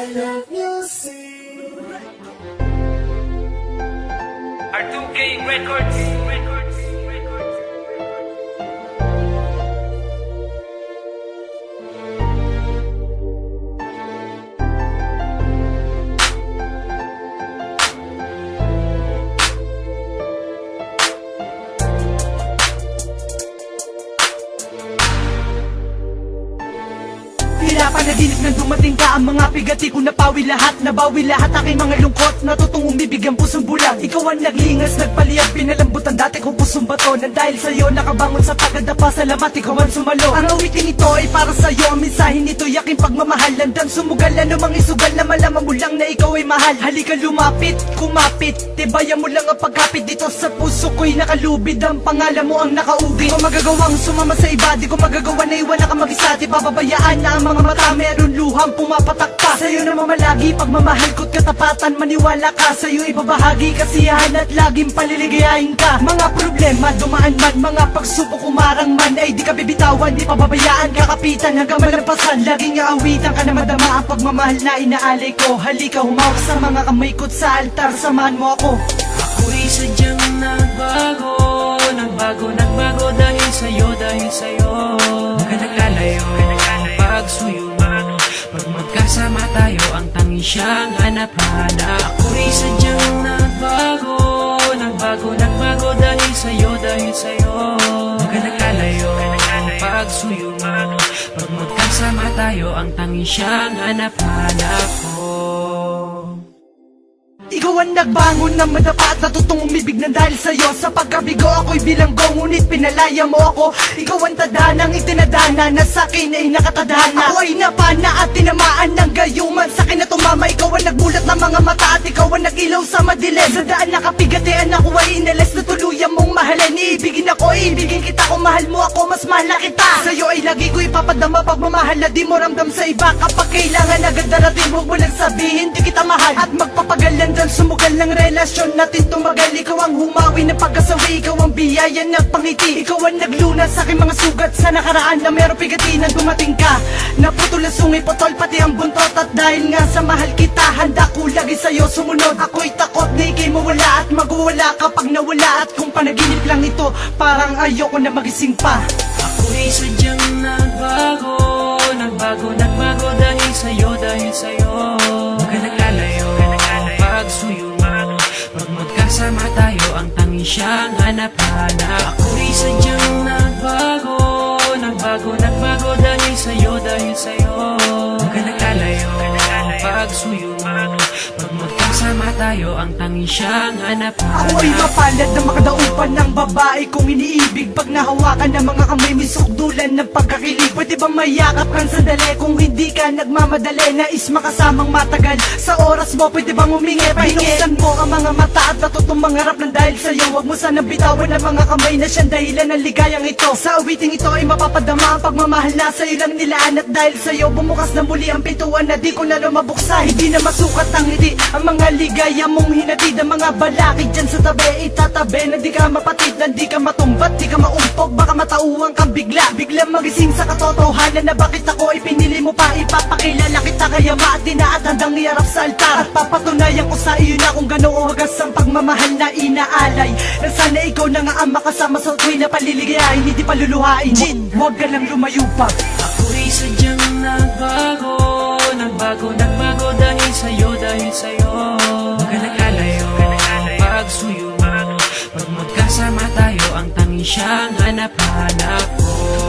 I love music. R2K Records. Tila panaginip nang dumating ka. Ang mga pigati ko napawi lahat. Nabawi lahat aking mga lungkot. Natutong umibig ang pusong bulag. Ikaw ang naglingas, nagpaliyag Pinalambot ang dati kong pusong bato. Nang dahil sa'yo nakabangon sa tagadapa Salamat ikaw ang sumalo. Ang awitin ito ay para sa'yo. Ang mensahe nito yaking pagmamahal. Landang sumugal anumang isugal Na malaman mo lang na ikaw ay mahal. Halika lumapit, kumapit. Tibayan mo lang ang pagkapit dito sa puso ko'y nakalubid. Ang pangalan mo ang nakaubi Di ko magagawang sumama sa iba. Di ko magagawa na iwan na ka mag-isa. Di pababayaan na ang mga mata Meron luhang pumapatak pa Sa'yo na mamalagi Pagmamahal ko't katapatan Maniwala ka. Sa'yo ibabahagi Kasiyahan at laging paliligayahin ka. Mga problema dumaan man Mga pagsubok umarang man Ay di ka bibitawan Di pababayaan. Kakapitan hanggang malampasan Laging aawitan ka na madama Ang pagmamahal na inaalay ko. Halika humawak sa mga kamay ko't sa altar Samahan mo ako. Ako'y sadyang nagbago Nagbago, nagbago dahil sa'yo, dahil sa'yo. Huwag ka naglalayo, magkasama tayo, ang tangi siyang hanap-hanap Ako'y sadyang nagbago Nagbago, nagbago dahil sa'yo, dahil sa'yo. Huwag ka naglalayo, pagsuyo mo Pag magkasama tayo, ang tangi siyang hanap-hanap ko Ikaw ang nagbangon ng madapa at natutong umibig ng dahil sa'yo. Sa pagkabigo ako'y bilanggo ngunit pinalaya mo ako. Ikaw ang tadanang itinadana na sa'kin ay nakatadhana. Ako ay napana at tinamaan ng gayuman. Sa'kin na tumama ikaw ang nagbulat ng mga mata At ikaw ang nagilaw sa madilim. Sa daan nakapigatian ako ay inalis na tuluyan mong mahalin. Iibigin ako, iibigin kita kung mahal mo ako Mas mahal na kita. Sa'yo ay lagi ko ipapadama pagmamahal na di mo ramdam sa iba. Kapag kailangan agad darating huwag mo lang sabihin di kita mahal. At magpapagalan dyan sumugal ng relasyon natin tumagal Ikaw ang humawi ng pagkasawi. Ikaw ang biyaya ng pangiti. Ikaw ang naglunas sa aking mga sugat. Sa nakaraan na meron pigatinan dumating ka. Naputol ang sungay potol pati ang buntot. At dahil nga sa mahal kita Handa ko lagi sa'yo sumunod. Ako'y takot na ikay mawala At magwawala kapag nawala. At kung panaginip lang ito Parang ayoko na magising pa. Ako'y sadyang magkasama tayo, ang tangi siyang hanap-hanap Ako'y sadyang nagbago Nagbago, nagbago dahil sa'yo, dahil sa'yo. Huwag ka naglalayo, pagsuyo tayo, ang tangi siyang hanap-hanap Ako ay mapalad na makadaupan ng babae kong iniibig. Pag nahawakan ng mga kamay may sukdulan ng pagkakilig. Pwede ba mayakap kang sandali kung hindi ka nagmamadali? Nais makasamang matagal. Sa oras mo pwede bang humingi? Pahingisan mo ang mga mata at natutong mangarap ng dahil sa'yo. Huwag mo sana bitawan ang mga kamay na siyang dahilan ng ligayang ito. Sa awiting ito ay mapapadama ang pagmamahal na sa'yo lang nilaan. At dahil sa'yo bumukas na muli ang pintuan na di ko na lumabuksa. Hindi na masukat ang ngiti ang mga ligaya mong hinatid Ang mga balakid dyan sa tabi. Itatabi Na di ka mapatid, na di ka matumbat, di ka maumpog. Baka matauhan kang bigla, bigla magising sa katotohanan Na bakit ako ay pinili mo pa. Ipapakilala kita kaya maati na at handang iarap sa altar. At papatunayan ko sa iyo na kung gano'ng wagas ang pagmamahal na inaalay. Na sana ikaw na nga ang makasama sa tuwi na paliligayahin Hindi paluluhain Jin, huwag ka lang lumayo pa. Ako'y sadyang nagbago Nagbago, nagbago dahil sa'yo, dahil sa'yo. Huwag ka naglalayo, pagsuyo Pag magkasama tayo, ang tangi siyang hanap-hanap ko